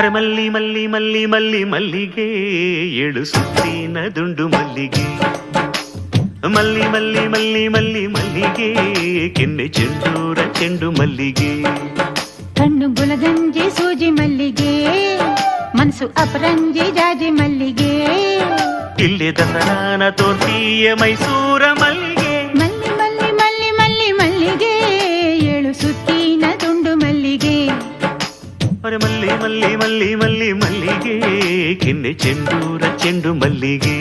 ಅರೆ ಮಲ್ಲಿ ಮಲ್ಲಿ ಮಲ್ಲಿ ಮಲ್ಲಿ ಮಲ್ಲಿಗೆ ಏಳು ಸುತ್ತಿನ ದುಂಡು ಮಲ್ಲಿಗೆ ಮಲ್ಲಿ ಮಲ್ಲಿ ಮಲ್ಲಿ ಮಲ್ಲಿ ಮಲ್ಲಿಗೆ ಕೆನ್ನೆ ಚೆಂಡೂರ ಚೆಂಡು ಮಲ್ಲಿಗೆ ಕಣ್ಣು ಗುಲಗಂಜಿ ಸೂಜಿ ಮಲ್ಲಿಗೆ ಮನಸ್ಸು ಅಪರಂಜಿ ಜಾಜಿ ಮಲ್ಲಿಗೆ ಇಲ್ಲೇ ದಸರಾನ ತೋರ್ತೀಯ ಮೈಸೂರ మరి మళ్ళీ మళ్ళీ మళ్ళీ మళ్ళీ మళ్ళీ కిన్నె చెండూర చెండు మల్లిగే